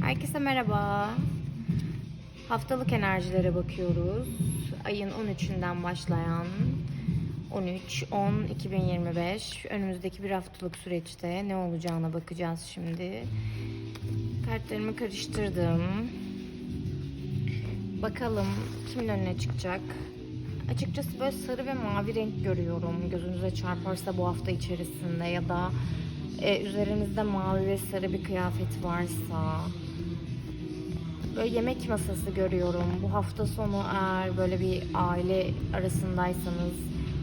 Herkese merhaba. Haftalık enerjilere bakıyoruz. Ayın 13'ünden başlayan 13 10 2025 önümüzdeki bir haftalık süreçte ne olacağına bakacağız şimdi. Kartlarımı karıştırdım. Bakalım kimin önüne çıkacak. Açıkçası böyle sarı ve mavi renk görüyorum. Gözünüze çarparsa bu hafta içerisinde ya da e, üzerinizde mavi ve sarı bir kıyafet varsa böyle yemek masası görüyorum. Bu hafta sonu eğer böyle bir aile arasındaysanız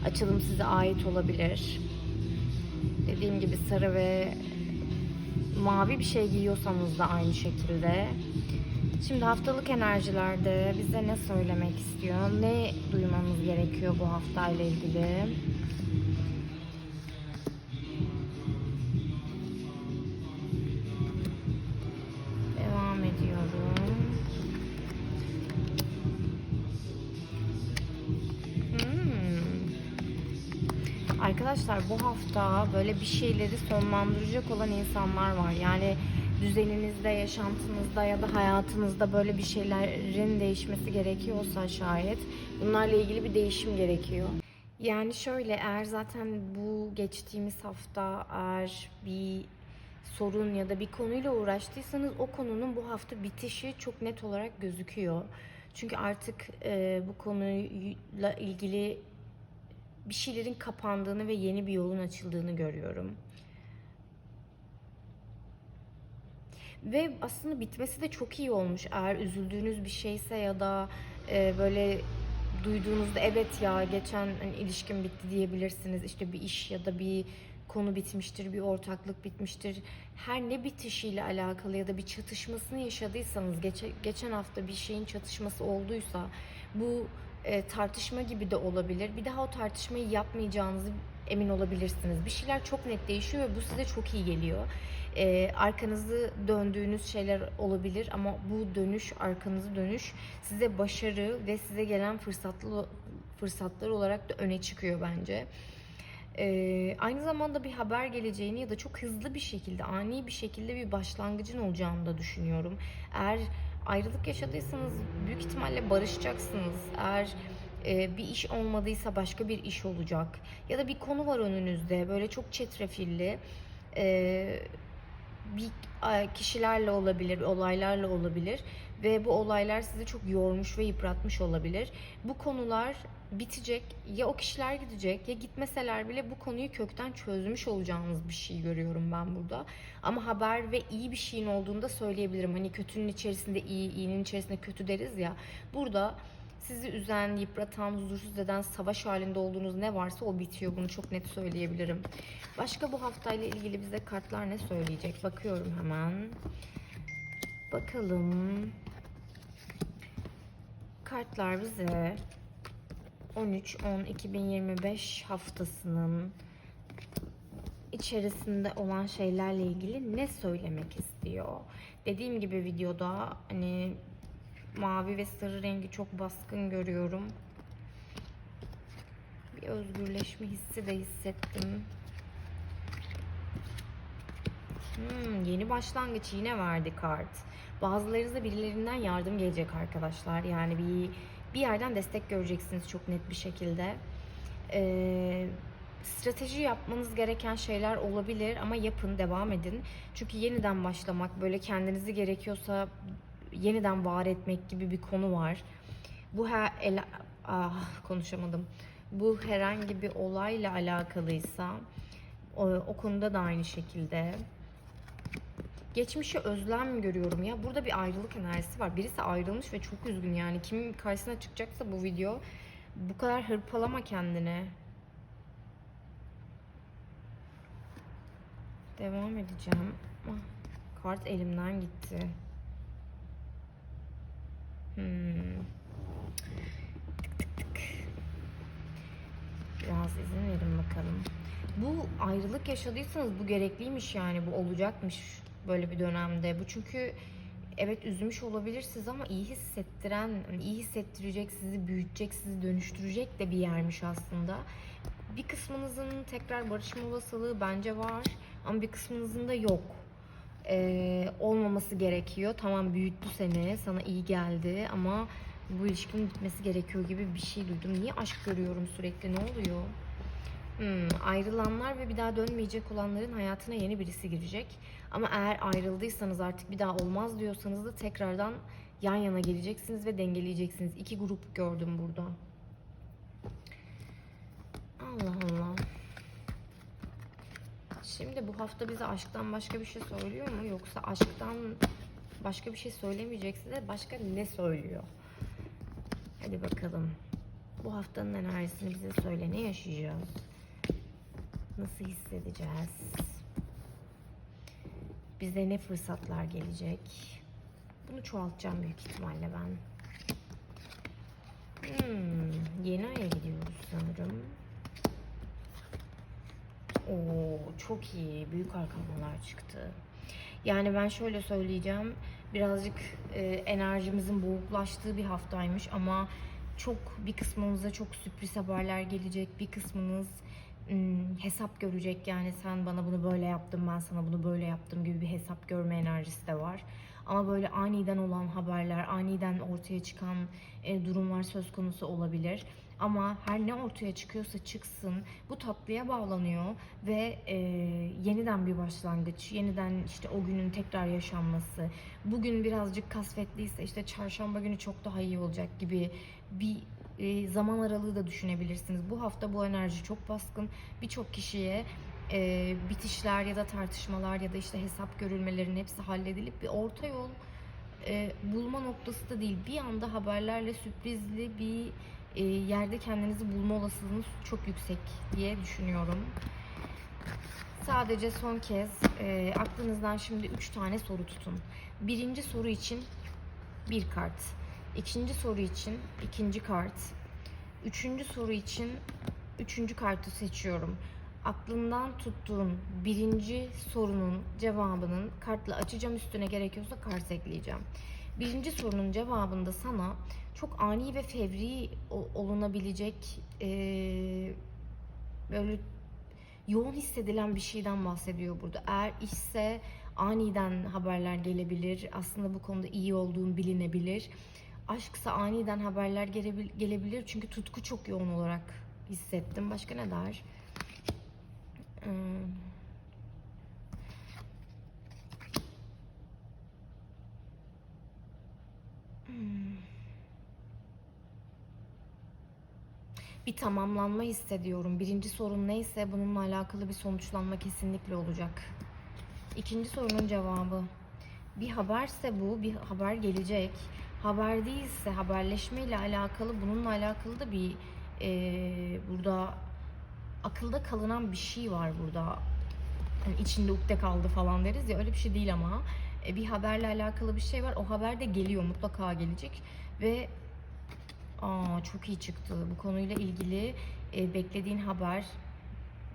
açılım size ait olabilir. Dediğim gibi sarı ve mavi bir şey giyiyorsanız da aynı şekilde. Şimdi haftalık enerjilerde bize ne söylemek istiyor? Ne duymamız gerekiyor bu haftayla ilgili? Arkadaşlar bu hafta böyle bir şeyleri sonlandıracak olan insanlar var. Yani düzeninizde, yaşantınızda ya da hayatınızda böyle bir şeylerin değişmesi gerekiyorsa şayet bunlarla ilgili bir değişim gerekiyor. Yani şöyle eğer zaten bu geçtiğimiz hafta eğer bir sorun ya da bir konuyla uğraştıysanız o konunun bu hafta bitişi çok net olarak gözüküyor. Çünkü artık e, bu konuyla ilgili bir şeylerin kapandığını ve yeni bir yolun açıldığını görüyorum. Ve aslında bitmesi de çok iyi olmuş. Eğer üzüldüğünüz bir şeyse ya da e, böyle duyduğunuzda evet ya geçen hani, ilişkim bitti diyebilirsiniz. İşte bir iş ya da bir konu bitmiştir, bir ortaklık bitmiştir. Her ne bitişiyle alakalı ya da bir çatışmasını yaşadıysanız, geçe, geçen hafta bir şeyin çatışması olduysa bu e, tartışma gibi de olabilir. Bir daha o tartışmayı yapmayacağınızı emin olabilirsiniz. Bir şeyler çok net değişiyor ve bu size çok iyi geliyor. E, arkanızı döndüğünüz şeyler olabilir ama bu dönüş, arkanızı dönüş size başarı ve size gelen fırsatlı fırsatlar olarak da öne çıkıyor bence. Ee, aynı zamanda bir haber geleceğini ya da çok hızlı bir şekilde, ani bir şekilde bir başlangıcın olacağını da düşünüyorum. Eğer ayrılık yaşadıysanız büyük ihtimalle barışacaksınız. Eğer e, bir iş olmadıysa başka bir iş olacak. Ya da bir konu var önünüzde böyle çok çetrefilli. E, bir kişilerle olabilir, olaylarla olabilir ve bu olaylar sizi çok yormuş ve yıpratmış olabilir. Bu konular bitecek. Ya o kişiler gidecek ya gitmeseler bile bu konuyu kökten çözmüş olacağınız bir şey görüyorum ben burada. Ama haber ve iyi bir şeyin olduğunu da söyleyebilirim. Hani kötünün içerisinde iyi, iyinin içerisinde kötü deriz ya. Burada sizi üzen, yıpratan, huzursuz eden, savaş halinde olduğunuz ne varsa o bitiyor. Bunu çok net söyleyebilirim. Başka bu haftayla ilgili bize kartlar ne söyleyecek? Bakıyorum hemen. Bakalım. Kartlar bize 13-10-2025 haftasının içerisinde olan şeylerle ilgili ne söylemek istiyor? Dediğim gibi videoda hani mavi ve sarı rengi çok baskın görüyorum. Bir özgürleşme hissi de hissettim. Hmm, yeni başlangıç yine verdi kart. Bazılarınıza birilerinden yardım gelecek arkadaşlar. Yani bir bir yerden destek göreceksiniz çok net bir şekilde. Ee, strateji yapmanız gereken şeyler olabilir ama yapın, devam edin. Çünkü yeniden başlamak, böyle kendinizi gerekiyorsa yeniden var etmek gibi bir konu var. Bu her el, ah, konuşamadım. Bu herhangi bir olayla alakalıysa o, o konuda da aynı şekilde. Geçmişe özlem görüyorum ya. Burada bir ayrılık enerjisi var. Birisi ayrılmış ve çok üzgün yani. Kimin karşısına çıkacaksa bu video bu kadar hırpalama kendini. Devam edeceğim. Ah, kart elimden gitti. Hmm. Tık tık tık. Biraz izin verin bakalım. Bu ayrılık yaşadıysanız bu gerekliymiş yani bu olacakmış böyle bir dönemde. Bu çünkü evet üzmüş olabilirsiniz ama iyi hissettiren, hani iyi hissettirecek, sizi büyütecek, sizi dönüştürecek de bir yermiş aslında. Bir kısmınızın tekrar barışma olasılığı bence var ama bir kısmınızın da yok. Ee, olmaması gerekiyor. Tamam büyüttü seni, sana iyi geldi ama bu ilişkinin bitmesi gerekiyor gibi bir şey duydum. Niye aşk görüyorum sürekli? Ne oluyor? Hmm, ayrılanlar ve bir daha dönmeyecek olanların hayatına yeni birisi girecek. Ama eğer ayrıldıysanız artık bir daha olmaz diyorsanız da tekrardan yan yana geleceksiniz ve dengeleyeceksiniz. İki grup gördüm burada. Allah Allah. Şimdi bu hafta bize aşktan başka bir şey söylüyor mu? Yoksa aşktan başka bir şey söylemeyecekse de başka ne söylüyor? Hadi bakalım. Bu haftanın enerjisini bize söyle. Ne yaşayacağız? Nasıl hissedeceğiz? Bize ne fırsatlar gelecek? Bunu çoğaltacağım büyük ihtimalle ben. Hmm, yeni aya gidiyoruz sanırım. Oo, çok iyi. Büyük arkanlar çıktı. Yani ben şöyle söyleyeceğim. Birazcık e, enerjimizin boğuklaştığı bir haftaymış ama çok bir kısmınıza çok sürpriz haberler gelecek. Bir kısmınız hesap görecek. Yani sen bana bunu böyle yaptın, ben sana bunu böyle yaptım gibi bir hesap görme enerjisi de var. Ama böyle aniden olan haberler, aniden ortaya çıkan e, durumlar söz konusu olabilir. Ama her ne ortaya çıkıyorsa çıksın bu tatlıya bağlanıyor ve e, yeniden bir başlangıç, yeniden işte o günün tekrar yaşanması. Bugün birazcık kasvetliyse işte çarşamba günü çok daha iyi olacak gibi bir e, zaman aralığı da düşünebilirsiniz. Bu hafta bu enerji çok baskın. Birçok kişiye e, bitişler ya da tartışmalar ya da işte hesap görülmelerin hepsi halledilip bir orta yol e, bulma noktası da değil. Bir anda haberlerle sürprizli bir e, yerde kendinizi bulma olasılığınız çok yüksek diye düşünüyorum. Sadece son kez e, aklınızdan şimdi 3 tane soru tutun. Birinci soru için bir kart. İkinci soru için ikinci kart. Üçüncü soru için üçüncü kartı seçiyorum. Aklından tuttuğun birinci sorunun cevabının kartla açacağım üstüne gerekiyorsa kart ekleyeceğim. Birinci sorunun cevabında sana çok ani ve fevri olunabilecek eee, böyle yoğun hissedilen bir şeyden bahsediyor burada. Eğer işse aniden haberler gelebilir. Aslında bu konuda iyi olduğun bilinebilir. Aşksa aniden haberler gelebil- gelebilir. Çünkü tutku çok yoğun olarak hissettim. Başka ne der? Hmm. bir tamamlanma hissediyorum. Birinci sorun neyse bununla alakalı bir sonuçlanma kesinlikle olacak. İkinci sorunun cevabı. Bir haberse bu, bir haber gelecek. Haber değilse haberleşme ile alakalı, bununla alakalı da bir eee, burada akılda kalınan bir şey var burada. Hani içinde ukde kaldı falan deriz ya öyle bir şey değil ama E, bir haberle alakalı bir şey var. O haber de geliyor mutlaka gelecek ve Aa çok iyi çıktı. Bu konuyla ilgili e, beklediğin haber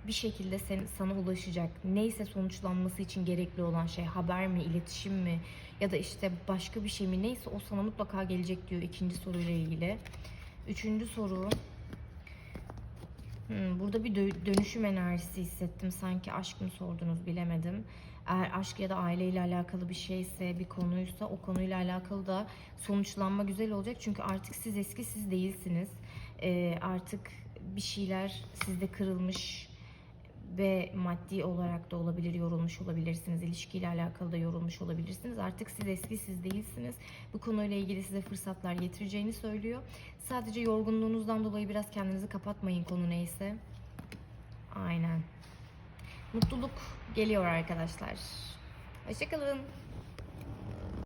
bir şekilde sen, sana ulaşacak. Neyse sonuçlanması için gerekli olan şey haber mi, iletişim mi ya da işte başka bir şey mi neyse o sana mutlaka gelecek diyor ikinci soruyla ilgili. Üçüncü soru. Hmm, burada bir dö- dönüşüm enerjisi hissettim. Sanki aşk mı sordunuz bilemedim. Eğer aşk ya da aileyle alakalı bir şeyse, bir konuysa o konuyla alakalı da sonuçlanma güzel olacak. Çünkü artık siz eski siz değilsiniz. Ee, artık bir şeyler sizde kırılmış ve maddi olarak da olabilir, yorulmuş olabilirsiniz. İlişkiyle alakalı da yorulmuş olabilirsiniz. Artık siz eski siz değilsiniz. Bu konuyla ilgili size fırsatlar getireceğini söylüyor. Sadece yorgunluğunuzdan dolayı biraz kendinizi kapatmayın konu neyse. Aynen. Mutluluk geliyor arkadaşlar. Hoşçakalın.